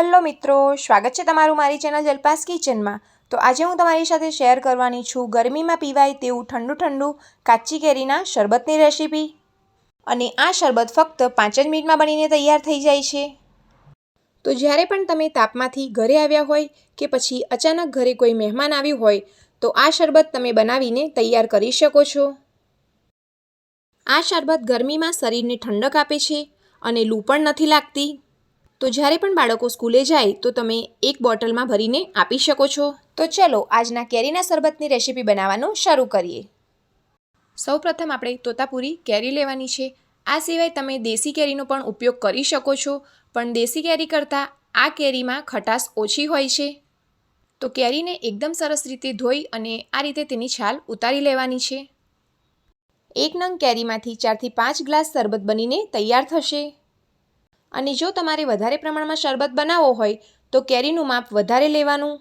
Hello મિત્રો, સ્વાગત છે તમારું મારી ચેનલ જલપાસ કિચનમાં. તો આજે હું તમારી સાથે શેર કરવાની છું ગરમીમાં પીવાય તેવું ઠંડુ ઠંડુ કાચી કેરીના શરબતની રેસીપી. અને આ શરબત ફક્ત પાંચ જ મિનિટમાં બનીને તૈયાર થઈ જાય છે. તો જ્યારે પણ તમે તાપમાંથી ઘરે આવ્યા હોય કે પછી અચાનક ઘરે કોઈ મહેમાન આવ્યું હોય, તો આ શરબત તમે બનાવીને તૈયાર કરી શકો છો. આ શરબત ગરમીમાં શરીરને ઠંડક આપે છે અને લૂ પણ નથી લાગતી. તો જ્યારે પણ બાળકો સ્કૂલે જાય તો તમે એક બોટલમાં ભરીને આપી શકો છો. તો ચલો આજના કેરીના શરબતની રેસીપી બનાવવાનું શરૂ કરીએ. સૌપ્રથમ આપણે તોતાપુરી કેરી લેવાની છે. આ સિવાય તમે દેશી કેરીનો પણ ઉપયોગ કરી શકો છો, પણ દેશી કેરી કરતાં આ કેરીમાં ખટાશ ઓછી હોય છે. તો કેરીને એકદમ સરસ રીતે ધોઈ અને આ રીતે તેની છાલ ઉતારી લેવાની છે. એક નંગ કેરીમાંથી ચારથી પાંચ ગ્લાસ શરબત બનીને તૈયાર થશે. અને જો તમારે વધારે પ્રમાણમાં શરબત બનાવવો હોય, તો કેરીનું માપ વધારે લેવાનું.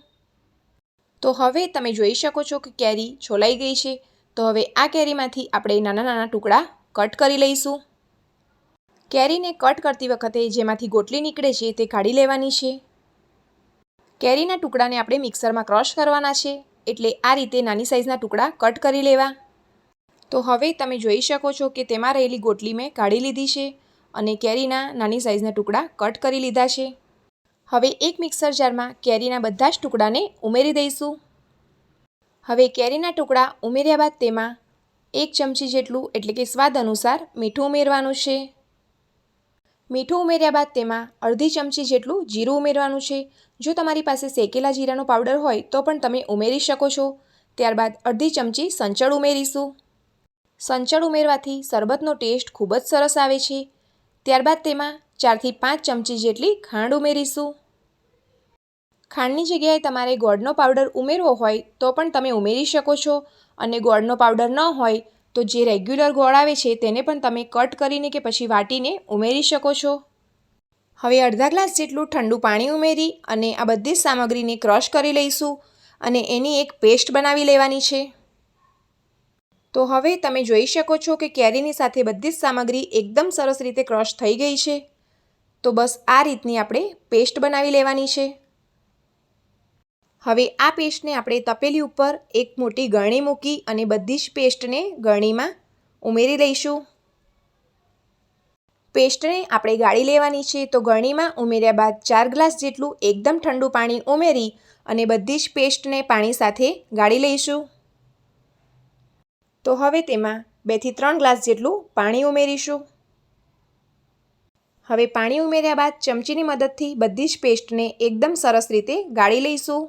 તો હવે તમે જોઈ શકો છો કે કેરી છોલાઈ ગઈ છે. તો હવે આ કેરીમાંથી આપણે નાના નાના ટુકડા કટ કરી લઈશું. કેરીને કટ કરતી વખતે જેમાંથી ગોટલી નીકળે છે તે કાઢી લેવાની છે. કેરીના ટુકડાને આપણે મિક્સરમાં ક્રશ કરવાના છે, એટલે આ રીતે નાની સાઇઝના ટુકડા કટ કરી લેવા. તો હવે તમે જોઈ શકો છો કે તેમાં રહેલી ગોટલી મેં કાઢી લીધી છે. અને કેરીના નાની સાઇઝના ટુકડા કટ કરી લીધા છે. હવે એક મિક્સર જારમાં કેરીના બધા જ ટુકડાને ઉમેરી દઈશું. હવે કેરીના ટુકડા ઉમેર્યા બાદ તેમાં એક ચમચી જેટલું, એટલે કે સ્વાદ અનુસાર મીઠું ઉમેરવાનું છે. મીઠું ઉમેર્યા બાદ તેમાં અડધી ચમચી જેટલું જીરું ઉમેરવાનું છે. જો તમારી પાસે શેકેલા જીરાનો પાવડર હોય, તો પણ તમે ઉમેરી શકો છો. ત્યારબાદ અડધી ચમચી સંચળ ઉમેરીશું. સંચળ ઉમેરવાથી શરબતનો ટેસ્ટ ખૂબ જ સરસ આવે છે. ત્યારબાદ તેમાં ચારથી પાંચ ચમચી જેટલી ખાંડ ઉમેરીશું. ખાંડની જગ્યાએ તમારે ગોળનો પાવડર ઉમેરવો હોય તો પણ તમે ઉમેરી શકો છો અને ગોળનો પાવડર ન હોય તો જે રેગ્યુલર ગોળ આવે છે તેને પણ તમે કટ કરીને કે પછી વાટીને ઉમેરી શકો છો. હવે અડધા ગ્લાસ જેટલું ઠંડુ પાણી ઉમેરી અને આ બધી જ સામગ્રીને ક્રશ કરી લઈશું અને એની એક પેસ્ટ બનાવી લેવાની છે. તો હવે તમે જોઈ શકો છો કે કેરીની સાથે બધી જ સામગ્રી એકદમ સરસ રીતે ક્રશ થઈ ગઈ છે. તો બસ આ રીતની આપણે પેસ્ટ બનાવી લેવાની છે. હવે આ પેસ્ટને આપણે તપેલી ઉપર એક મોટી ગરણી મૂકી અને બધી જ પેસ્ટને ગરણીમાં ઉમેરી લઈશું. પેસ્ટને આપણે ગાળી લેવાની છે તો ગરણીમાં ઉમેર્યા બાદ ચાર ગ્લાસ જેટલું એકદમ ઠંડુ પાણી ઉમેરી અને બધી જ પેસ્ટને પાણી સાથે ગાળી લઈશું. તો હવે તેમાં બેથી ત્રણ ગ્લાસ જેટલું પાણી ઉમેરીશું. હવે પાણી ઉમેર્યા બાદ ચમચીની મદદથી બધી જ પેસ્ટને એકદમ સરસ રીતે ગાળી લઈશું.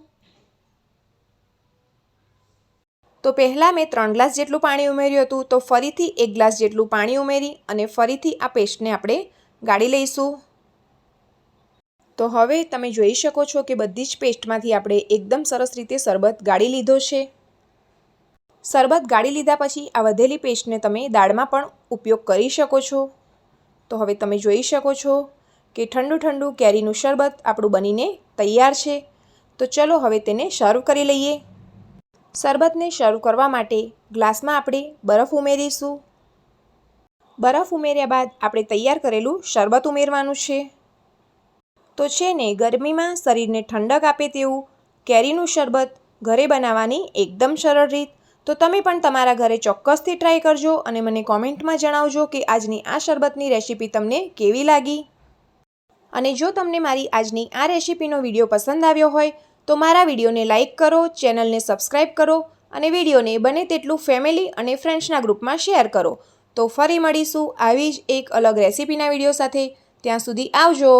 તો પહેલાં મેં ત્રણ ગ્લાસ જેટલું પાણી ઉમેર્યું હતું તો ફરીથી એક ગ્લાસ જેટલું પાણી ઉમેરી અને ફરીથી આ પેસ્ટને આપણે ગાળી લઈશું. તો હવે તમે જોઈ શકો છો કે બધી જ પેસ્ટમાંથી આપણે એકદમ સરસ રીતે શરબત ગાળી લીધો છે. શરબત ગાળી લીધા પછી આ વધેલી પેસ્ટને તમે દાળમાં પણ ઉપયોગ કરી શકો છો. તો હવે તમે જોઈ શકો છો કે ઠંડુ ઠંડુ કેરીનું શરબત આપણું બનીને તૈયાર છે. તો ચલો હવે તેને સર્વ કરી લઈએ. શરબતને શરૂ કરવા માટે ગ્લાસમાં આપણે બરફ ઉમેરીશું. બરફ ઉમેર્યા બાદ આપણે તૈયાર કરેલું શરબત ઉમેરવાનું છે. તો છે ને, ગરમીમાં શરીરને ઠંડક આપે તેવું કેરીનું શરબત ઘરે બનાવવાની એકદમ સરળ રીત. તો તમે પણ તમારા ઘરે ચોક્કસથી ટ્રાય કરજો અને મને કોમેન્ટમાં જણાવજો કે આજની આ શરબતની રેસીપી તમને કેવી લાગી. અને જો તમને મારી આજની આ રેસીપીનો વીડિયો પસંદ આવ્યો હોય, તો મારા વિડીયોને લાઇક કરો, ચેનલને સબસ્ક્રાઈબ કરો અને વિડીયોને બને તેટલું ફેમિલી અને ફ્રેન્ડ્સના ગ્રુપમાં શેર કરો. તો ફરી મળીશું આવી જ એક અલગ રેસીપીના વીડિયો સાથે. ત્યાં સુધી આવજો.